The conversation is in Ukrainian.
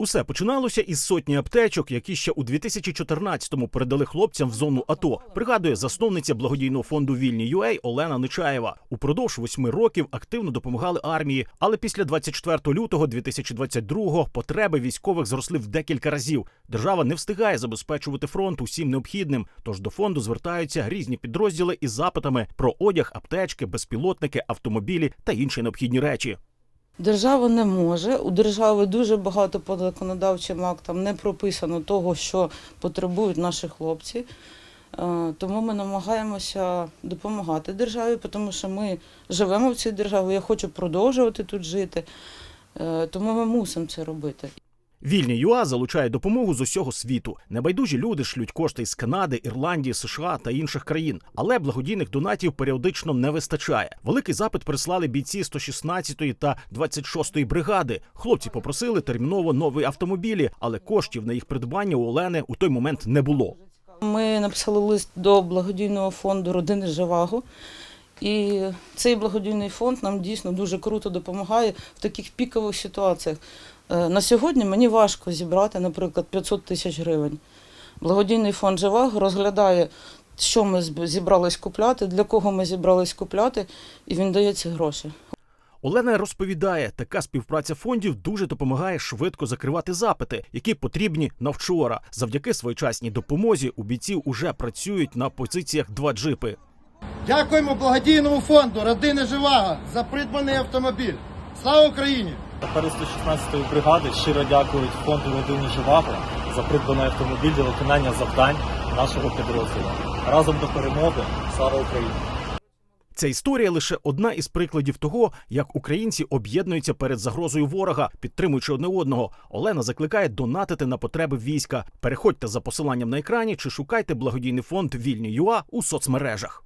Усе починалося із сотні аптечок, які ще у 2014-му передали хлопцям в зону АТО. Пригадує засновниця благодійного фонду Вільні UA Олена Нечаєва. Упродовж восьми років активно допомагали армії, але після 24 лютого 2022-го потреби військових зросли в декілька разів. Держава не встигає забезпечувати фронт усім необхідним. Тож до фонду звертаються різні підрозділи із запитами про одяг, аптечки, безпілотники, автомобілі та інші необхідні речі. Держава не може. У держави дуже багато по законодавчим актам не прописано того, що потребують наші хлопці. Е, Тому ми намагаємося допомагати державі, тому що ми живемо в цій державі. Я хочу продовжувати тут жити. Е, Тому ми мусимо це робити. Вільні ЮА залучає допомогу з усього світу. Небайдужі люди шлють кошти із Канади, Ірландії, США та інших країн. Але благодійних донатів періодично не вистачає. Великий запит прислали бійці 116-ї та 26-ї бригади. Хлопці попросили терміново нові автомобілі, але коштів на їх придбання у Олени у той момент не було. Ми написали лист до благодійного фонду Родини Живаго. І цей благодійний фонд нам дійсно дуже круто допомагає в таких пікових ситуаціях. Е, На сьогодні мені важко зібрати, наприклад, 500 тисяч гривень. Благодійний фонд Живаго розглядає, що ми зібрались купляти, для кого ми зібрались купляти, і він дає ці гроші. Олена розповідає, така співпраця фондів дуже допомагає швидко закривати запити, які потрібні на вчора. Завдяки своєчасній допомозі у бійців уже працюють на позиціях два джипи. Дякуємо благодійному фонду Родини Живаго за придбаний автомобіль. Слава Україні! Тепер 116-ї бригади щиро дякують фонду родини Живаго за придбаний автомобіль для виконання завдань нашого підрозділу. Разом до перемоги. Слава Україні! Ця історія лише одна із прикладів того, як українці об'єднуються перед загрозою ворога, підтримуючи одне одного. Олена закликає донатити на потреби війська. Переходьте за посиланням на екрані чи шукайте благодійний фонд Вільні ЮА у соцмережах.